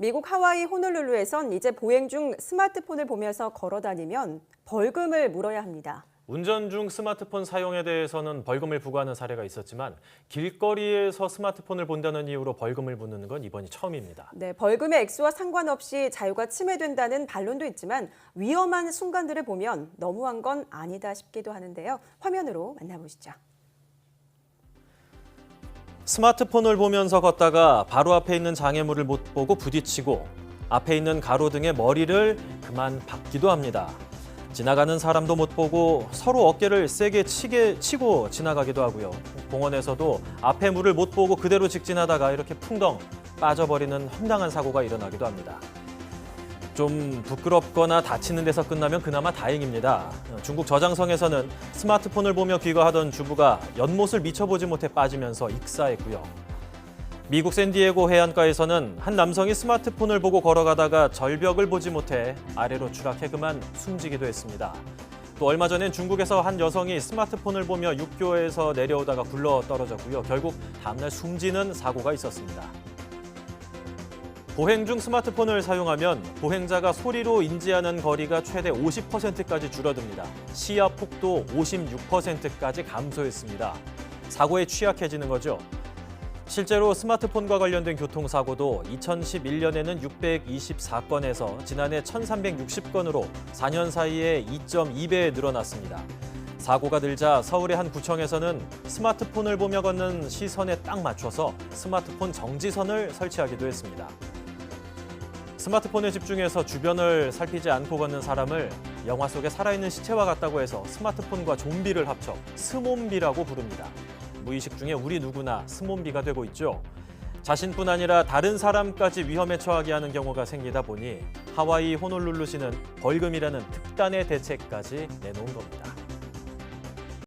미국 하와이 호놀룰루에선 이제 보행 중 스마트폰을 보면서 걸어 다니면 벌금을 물어야 합니다. 운전 중 스마트폰 사용에 대해서는 벌금을 부과하는 사례가 있었지만 길거리에서 스마트폰을 본다는 이유로 벌금을 묻는 건 이번이 처음입니다. 네, 벌금의 액수와 상관없이 자유가 침해된다는 반론도 있지만 위험한 순간들을 보면 너무한 건 아니다 싶기도 하는데요. 화면으로 만나보시죠. 스마트폰을 보면서 걷다가 바로 앞에 있는 장애물을 못 보고 부딪히고 앞에 있는 가로등에 머리를 그만 박기도 합니다. 지나가는 사람도 못 보고 서로 어깨를 세게 치게 치고 지나가기도 하고요. 공원에서도 앞에 물을 못 보고 그대로 직진하다가 이렇게 풍덩 빠져버리는 황당한 사고가 일어나기도 합니다. 좀 부끄럽거나 다치는 데서 끝나면 그나마 다행입니다. 중국 저장성에서는 스마트폰을 보며 귀가하던 주부가 연못을 미쳐보지 못해 빠지면서 익사했고요. 미국 샌디에고 해안가에서는 한 남성이 스마트폰을 보고 걸어가다가 절벽을 보지 못해 아래로 추락해 그만 숨지기도 했습니다. 또 얼마 전엔 중국에서 한 여성이 스마트폰을 보며 육교에서 내려오다가 굴러 떨어졌고요. 결국 다음날 숨지는 사고가 있었습니다. 보행 중 스마트폰을 사용하면 보행자가 소리로 인지하는 거리가 최대 50%까지 줄어듭니다. 시야 폭도 56%까지 감소했습니다. 사고에 취약해지는 거죠. 실제로 스마트폰과 관련된 교통사고도 2011년에는 624건에서 지난해 1360건으로 4년 사이에 2.2배 늘어났습니다. 사고가 늘자 서울의 한 구청에서는 스마트폰을 보며 걷는 시선에 딱 맞춰서 스마트폰 정지선을 설치하기도 했습니다. 스마트폰에 집중해서 주변을 살피지 않고 걷는 사람을 영화 속의 살아있는 시체와 같다고 해서 스마트폰과 좀비를 합쳐 스몬비라고 부릅니다. 무의식 중에 우리 누구나 스몬비가 되고 있죠. 자신뿐 아니라 다른 사람까지 위험에 처하게 하는 경우가 생기다 보니 하와이 호놀룰루시는 벌금이라는 특단의 대책까지 내놓은 겁니다.